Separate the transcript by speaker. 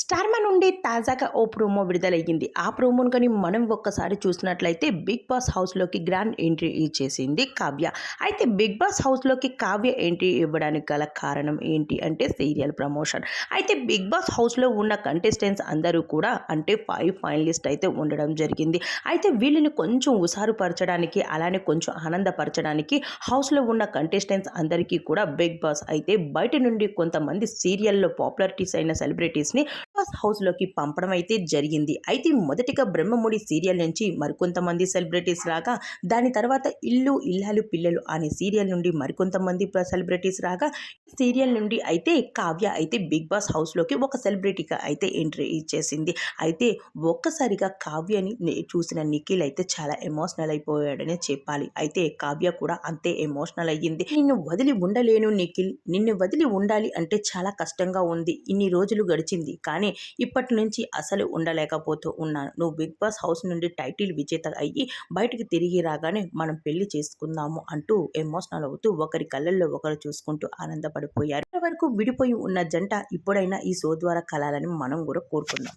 Speaker 1: స్టార్మా నుండి తాజాగా ఓ ప్రోమో విడుదలయ్యింది. ఆ ప్రోమోను కానీ మనం ఒక్కసారి చూసినట్లయితే బిగ్ బాస్ హౌస్లోకి గ్రాండ్ ఎంట్రీ ఇచ్చేసింది కావ్య. అయితే బిగ్ బాస్ హౌస్లోకి కావ్య ఎంట్రీ ఇవ్వడానికి గల కారణం ఏంటి అంటే సీరియల్ ప్రమోషన్. అయితే బిగ్ బాస్ హౌస్లో ఉన్న కంటెస్టెంట్స్ అందరూ కూడా అంటే ఫైవ్ ఫైనలిస్ట్ అయితే ఉండడం జరిగింది. అయితే వీళ్ళని కొంచెం ఉసారుపరచడానికి అలానే కొంచెం ఆనందపరచడానికి హౌస్లో ఉన్న కంటెస్టెంట్స్ అందరికీ కూడా బిగ్ బాస్ అయితే బయట నుండి కొంతమంది సీరియల్లో పాపులారిటీస్ అయిన సెలబ్రిటీస్ని హౌస్లోకి పంపడం అయితే జరిగింది. అయితే మొదటిగా బ్రహ్మముడి సీరియల్ నుంచి మరికొంతమంది సెలబ్రిటీస్ రాగా దాని తర్వాత ఇల్లు ఇల్లాలు పిల్లలు అనే సీరియల్ నుండి మరికొంతమంది సెలబ్రిటీస్ రాగా సీరియల్ నుండి అయితే కావ్య అయితే బిగ్ బాస్ హౌస్లోకి ఒక సెలబ్రిటీగా అయితే ఎంట్రీ ఇచ్చేసింది. అయితే ఒక్కసారిగా కావ్యని చూసిన నిఖిల్ అయితే చాలా ఎమోషనల్ అయిపోయాడనే చెప్పాలి. అయితే కావ్య కూడా అంతే ఎమోషనల్ అయ్యింది. నిన్ను వదిలి ఉండలేను నిఖిల్. నిన్ను వదిలి ఉండాలి అంటే చాలా కష్టంగా ఉంది. ఇన్ని రోజులు గడిచింది. కానీ ఇప్పటి నుంచి అసలు ఉండలేకపోతూ ఉన్నాను. నువ్వు బిగ్ బాస్ హౌస్ నుండి టైటిల్ విజేత అయ్యి బయటికి తిరిగి రాగానే మనం పెళ్ళి చేసుకుందాము అంటూ ఎమోషనల్ అవుతూ ఒకరి కళ్ళల్లో ఒకరు చూసుకుంటూ ఆనందపడిపోయారు. వరకు విడిపోయి ఉన్న జంట ఇప్పుడైనా ఈ షో ద్వారా కలాలని మనం కూడా కోరుకున్నాం